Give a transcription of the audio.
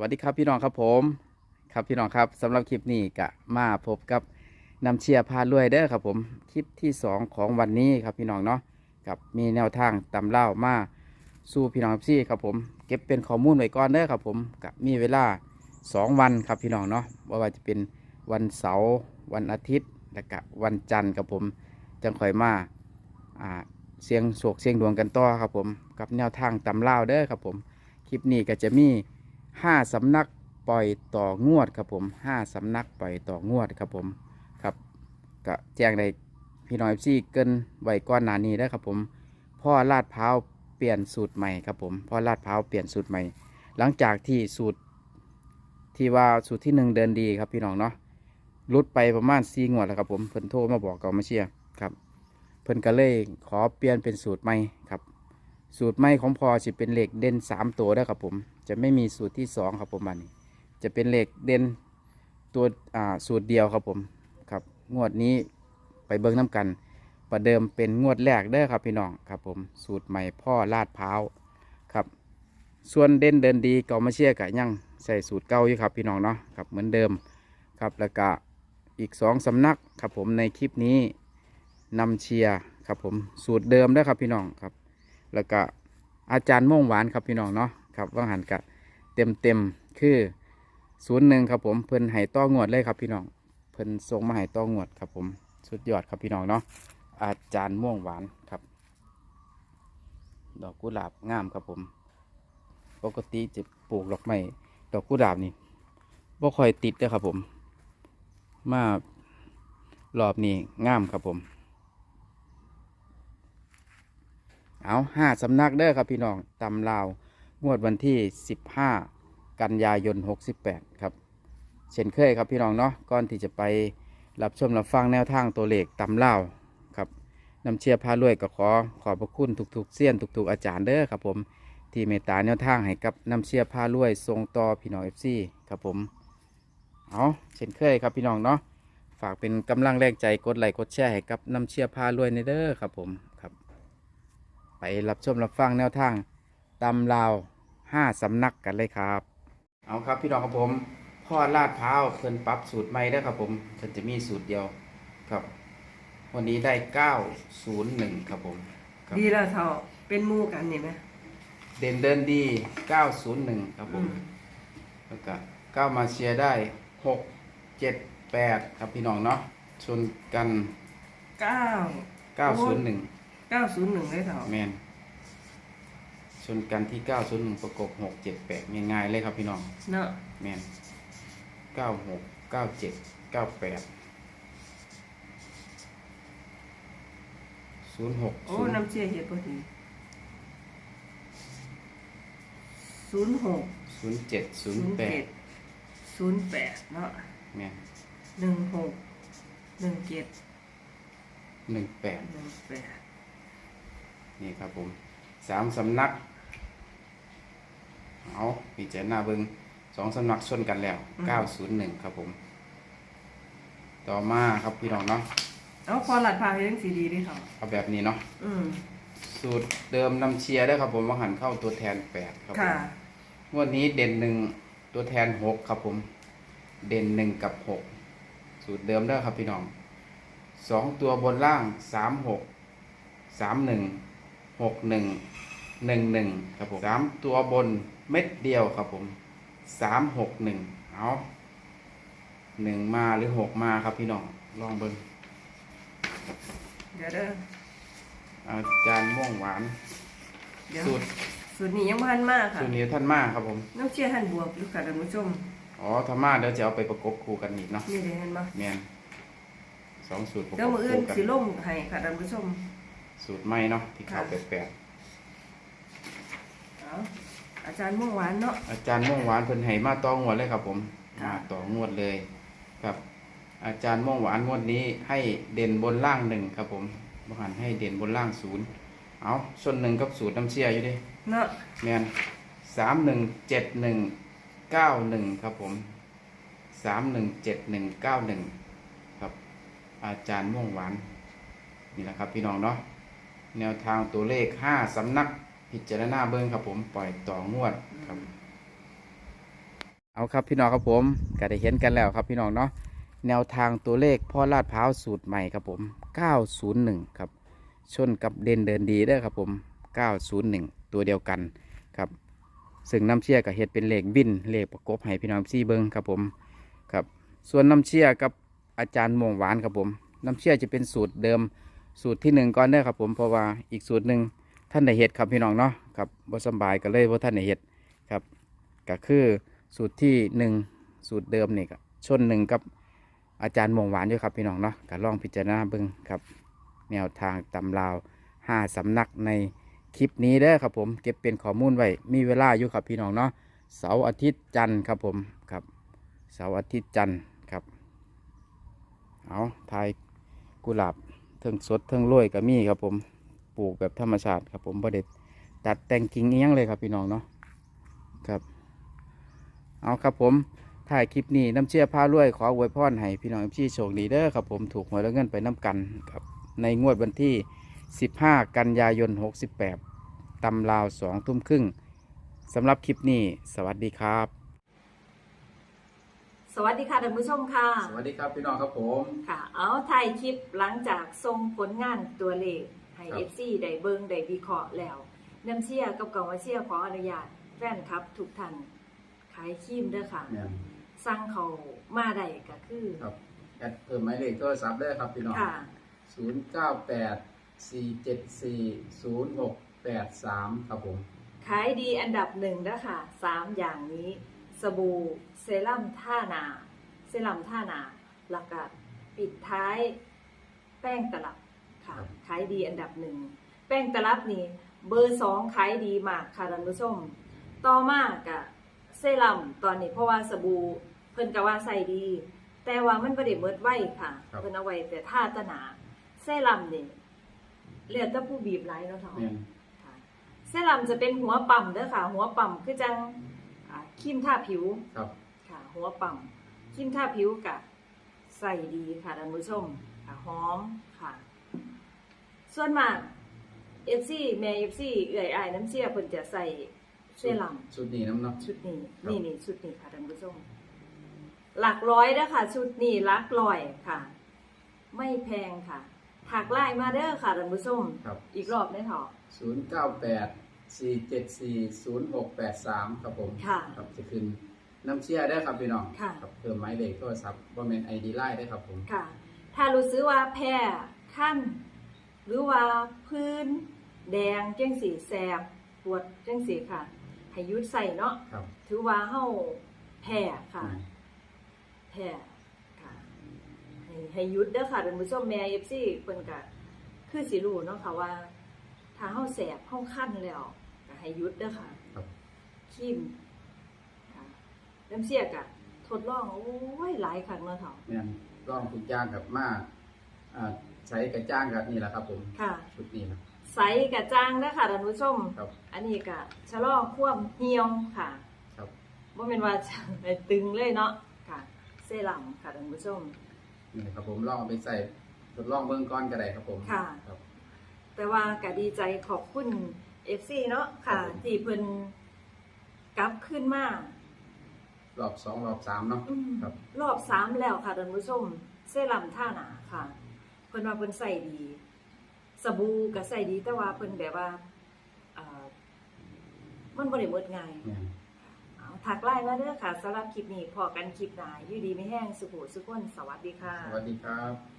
วัสดีครับพี่น้องครับผมครับพี่น้องครับสำหรับคลิปนี้ก็มาพบกับนำเชียร์พารวยเด้อครับผมคลิปที่ 2 ของวันนี้ครับพี่น้องเนาะกับมีแนวทางตำเล่ามาสู่พี่น้องซี่ครับผมเก็บเป็นข้อมูลไว้ก่อนเด้อครับผมกับมีเวลา 2 วันครับพี่น้องเนาะว่าว่าจะเป็นวันเสาร์วันอาทิตย์และก็วันจันทร์ครับผมจังคอยมาอ่าเสียงโศกเสียงดวงกันต่อครับผมกับแนวทางตำเล่าเด้อครับผมคลิปนี้ก็จะมี ห้าสำนักปล่อยต่องวดครับผมห้าสำนักปล่อยต่องวดครับผมครับก็แจ้งในพี่น้องเอฟซีเกินไว้ก้อนหนานี้ได้ครับผมพ่อลาดพร้าวเปลี่ยนสูตรใหม่ครับผมพ่อลาดพร้าวเปลี่ยนสูตรใหม่ หลังจากที่สูตรที่ว่าสูตรที่หนึ่งเดินดีครับพี่น้องเนาะรุดไปประมาณสี่งวดแล้วครับผมเพิ่นโทรมาบอกก่อนมาเชียครับ เพิ่นก็เลยขอเปลี่ยนเป็นสูตรใหม่ครับ สูตรใหม่ของพอจะเป็นเหล็กเด่นสามตัวได้ครับผม จะไม่มีสูตรที่สองครับผมมันนี้ จะเป็นเหล็กเด่นตัวอ่าสูตรเดียวครับผมครับ งวดนี้ไปเบิ้งน้ำกัน ประเดิมเป็นงวดแรกเด้อครับพี่น้องครับผมสูตรใหม่พ่อลาดพร้าวครับ ส่วนเด่นเดินดีเก่ามาเชียร์กะยังใส่สูตรเก่าอยู่ครับพี่น้องเนาะครับเหมือนเดิมครับแล้วก็อีกสองสำนักครับผมในคลิปนี้นำเชียร์ครับผมสูตรเดิมได้ครับพี่น้องครับ แล้วก็อาจารย์ม่วงหวานครับพี่น้องเนาะครับว่างหันกะเต็มเต็มคือศูนย์หนึ่งครับผมเพิ่นให้ต้องวดเลยครับพี่น้องเพิ่นส่งมาให้ต้องวดครับผมสุดยอดครับพี่น้องเนาะอาจารย์ม่วงหวานครับ ดอกกุหลาบงามครับผม ปกติจะปลูกดอกไม้ดอกกุหลาบนี่บ่ค่อยติดเด้อครับผม มารอบนี้งามครับผม เอาห้าสำนักเด้อครับพี่น้องตำลาว งวดวันที่15กันยายน68ครับ เช่นเคยครับพี่น้องเนาะก่อนที่จะไปรับชมรับฟังแนวทางตัวเลขตำลาวครับนำเชียร์พารวยก็ขอขอบพระคุณทุกๆเสี้ยนทุกๆอาจารย์เด้อครับผมที่เมตตาแนวทางให้กับนำเชียร์พารวยทรงต่อพี่น้องเอฟซีครับผมเอาเช่นเคยครับพี่น้องเนาะฝากเป็นกำลังแรงใจกดไลค์กดแชร์ให้กับนำเชียร์พารวยในเด้อครับผม ไปรับชมรับฟังแนวทางตำลาวห้าสำนักกันเลยครับ เอาครับพี่น้องครับผมพ่อลาดพร้าวเพิ่นปรับสูตรใหม่ได้อครับผมเพิ่นจะมีสูตรเดียวครับ วันนี้ได้เก้าศูนย์หนึ่งครับผมครับดีแล้วเท่าเป็นหมู่กันนี่ไหมเด่นเดินดีเก้าศูนย์หนึ่งครับผมอืมแล้วก็ก้าวมาเชียร์ได้หกเจ็ดแปดครับพี่น้องเนาะชนกันเก้าเก้าศูนย์หนึ่ง เก้าศูนย์หนึ่งได้เท่าแมนชนกันที่เก้าศูนย์หนึ่งประกบหกเจ็ดแปดง่ายๆเลยครับพี่น้อง เนาะแมนเก้าหกเก้าเจ็ดเก้าแปดศูนย์หกโอ้ศูนย์น้ำเชี่ยเฮ็ดพอดีศูนย์หกศูนย์เจ็ดศูศูนนย์ย์แปเจ็ดดศูนย์แปดเนาะแมนหนึ่งหกหนึ่งเจ็ดหนึ่งแปดหนึ่งแปด นี่ครับผมสามสำนักเอาพิจารณาเบิงสองสำนักชนกันแล้วเก้าศูนย์หนึ่งครับผม ต่อมาครับพี่น้องเนาะเอาพอหลัดพาให้ยังสีดีดิเท่าเอาแบบนี้เนาะอืมสูตรเดิมนำเชียร์ได้ครับผมว่าหันเข้าตัวแทนแปดครับผค่ะมงวดนี้เด่นหนึ่งตัวแทนหกครับผม เด่นหนึ่งกับหกสูตรเดิมได้อครับพี่น้องสองตัวบนล่างสามหกสามหนึ่ง หกหนึ่งหนึ่งหนึ่งครับผมสามตัวบนเม็ดเดียวครับผมสามหกหนึ่งเอาหนึ่งมาหรือหกมาครับพี่น้องลองเบิ่งเดี๋ยวเด้ออาจารย์ม่วงหวานเดี๋ยวสูตรสูตรนี้ยังพันมากค่ะสูตรนี้ท่านมากครับผมน้ำเชี่ยท่านบวกลูกค้าท่านผู้ชมอ๋อธรรมะเดี๋ยวจะเอาไปประกบคู่กันอีกเนาะนี่เลยเห็นปะแมนสองสูตรประกเดี๋ยวบมืออื่นคู่กันสิล่มให้ค่ะท่านผู้ชม สูตรใหม่เนาะที่เขาค่ะแปลกเอาอาจารย์ม่วงหวานเนาะ ๆอาจารย์ม่วงหวานเพิ่นให้มาต่องวดเลยครับผมค่ะ มาต่องวดเลยครับ อาจารย์ม่วงหวานงวดนี้ให้เด่นบนล่างหนึ่งครับผมบหันให้เด่นบนล่างศูนย์เอาส่วนหนึ่งกับสูตรน้ำเชี่ยอยู่ดิเนาะแมนสามหนึ่งเจ็ดหนึ่งเก้าหนึ่งครับผมสามหนึ่งเจ็ดหนึ่งเก้าหนึ่งครับ อาจารย์ม่วงหวานนี่แหละครับพี่น้องเนาะ แนวทางตัวเลขห้าสำนักพิจารณาเบิ้งครับผมปล่อยต่องวดครับ เอาครับพี่น้องครับผมก็ได้เห็นกันแล้วครับพี่น้องเนาะแนวทางตัวเลขพ่อลาดพร้าวสูตรใหม่ครับผม 901 ครับ ชนกับเด่นเดินดีด้อครับผม 901 ตัวเดียวกันครับ ซึ่งน้ำเชี่ยกับเฮ็ดเป็นเลขบินเลขประกบให้พี่น้องซี่เบิงครับผมครับ ส่วนน้ำเชี่ยกับอาจารย์มงหวานครับผม น้ำเชี่ยจะเป็นสูตรเดิม สูตรที่หนึ่งก่อนเด้ครับผมเพราะว่าอีกสูตรหนึ่งท่านได้เฮ็ดครับพี่น้องเนาะครับบ่สบายก็เลยว่าท่านได้เฮ็ดครับก็คือสูตรที่หนึ่งสูตรเดิมนี่ก็ชนหนึ่งกับอาจารย์มงหวานอยู่ครับพี่น้องเนาะก็ลองพิจารณาเบิ่งครับ แนวทางตำราวห้าสำนักในคลิปนี้เด้อครับผมเก็บเป็นข้อมูลไว้มีเวลาอยู่ครับพี่น้องเนาะเสาร์อาทิตย์จันทร์ครับผมครับเสาร์อาทิตย์จันทร์ครับเอาทายกุหลาบ ทิงสดเทิงโรยก็มีครับผมปลูกแบบธรรมชาติครับผมประเด็ตัดแต่งกิ่งอิหยังเลยครับพี่น้องเนาะครับ เอาครับผมถ่ายคลิปนี้น้ำเชื่อผ้ารวยขออวยพรให้พี่น้องพี่โชคดีเด้อครับผมถูกหวยแล้วเงินไปน้ำกันครับในงวดวันที่ 15 กันยายน 68ตำลาว2ทุ่มครึ่งสำหรับคลิปนี้ สวัสดีครับ สวัสดีค่ะท่านผู้ชมค่ะสวัสดีครับพี่น้องครับผม ค่ะ เอาถ่ายคลิปหลังจากส่งผลงานตัวเลขให้ครับเอฟซีได้เบิงได้วิเคราะห์แล้วน้ำเชียกับกองว่าเชียขออนุญาตแฟนครับทุกท่านขายครีมเด้อค่ะเนี่ยสั่งเขามาได้ก็คือ ครับแอดเพิ่มหมายเลขโทรศัพท์ได้ครับพี่น้องค่ะ0984740683ครับผม ขายดีอันดับหนึ่งแล้วค่ะสามอย่างนี้ สบู่เซรั่มท่านา เซรั่มท่านาหลักกะปิดท้ายแป้งตลับค่ะครับขายดีอันดับหนึ่ง แป้งตลับนี่เบอร์สองขายดีมากค่ะท่านผู้ชม ต่อมากะเซรั่มตอนนี้เพราะว่าสบู่เพิ่นก็ว่าใส่ดี แต่ว่ามันบ่ได้เมิดไว้ค่ะครับเพิ่นเอาไว้แต่ท่าตะหนาเซรั่มนี่เหลือแต่ผู้บีบไร้เนาะท้องเนี่ยค่ะเซรั่มจะเป็นหัวปั๊มเด้อค่ะ หัวปั๊มคือจังอ่า ครีมทาผิวครับค่ะ หัวปั๊มครีมทาผิวกะใส่ดีค่ะท่านผู้ชมค่ะหอมค่ะ ส่วนมากเอฟซีแม่เอฟซีเอื่อยอายน้ำเชี่ยเพิ่นจะใส่เซรั่มชุดนี้น้ำเนาะชุดนี้ครับ นี่นี่ชุดนี้ค่ะท่านผู้ชม หลักร้อยเด้อค่ะชุดนี้หลักร้อยค่ะ ไม่แพงค่ะถักไล่มาเด้อค่ะท่านผู้ชม ครับอีกรอบได้เถอะ 0984740683ครับผมค่ะครับจะขึ้นน้ำเชื่อได้ครับพี่น้องค่ะ ครับเพิ่มหมายเลขโทรศัพท์ว่าเป็นไอดีไลน์ได้ครับผมค่ะ ถ้ารู้สึกว่าแพ้ขั้น หรือว่าพื้น แดงจังสีแสบปวดจังสีค่ะให้หยุดใส่เนาะครับ ถือว่าเฮาแพ้ค่ะอืมแพ้ค่ะ ให้ให้หยุดเด้อค่ะท่านผู้ชมแม่ FC เพิ่นก็คือสิรู้เนาะค่ะว่า ถ้าเฮาแสบเฮาคันแล้วก็ให้หยุดเด้อค่ะครับคิมค่ะน้ำเสียกะทดลอง โอ้ยหลายครั้งแล้วเถาะเนี่ยร่องทุกอย่างกับมาอ่าใช้กระจ้างกับนี่แหละครับ ผมค่ะชุดนี้นะใสกะจ้างนะคะท่านผู้ชมครับอันนี้กะชะลอความเหี่ยวค่ะ ครับบ่แม่นว่าจะให้ตึงเลยเนาะค่ะเซรั่มค่ะท่านผู้ชมนี่ครับผมลองเอาไปใส่ทดลองเบื้องก้อนก็ได้ครับผมค่ะครับ แต่ว่ากะดีใจขอบคุณ FC เนาะค่ะครับผมที่เพิ่นกลับขึ้นมารอบสองรอบสามเนาะอืมครับ รอบสามแล้วค่ะท่านผู้ชมเซรั่มท่าหนาค่ะ เพิ่นว่าเพิ่นใส่ดีสบู่ก็ใส่ดี แต่ว่าเพิ่นแบบว่าเอ่อมันบ่ได้หมดง่ายเนี่ยเอาถักไล่มาเด้อค่ะสำหรับคลิปนี้พอกันคลิปหน้าอยู่ดีไม่แห้งสุขุสุขคนสวัสดีค่ะ สวัสดีครับ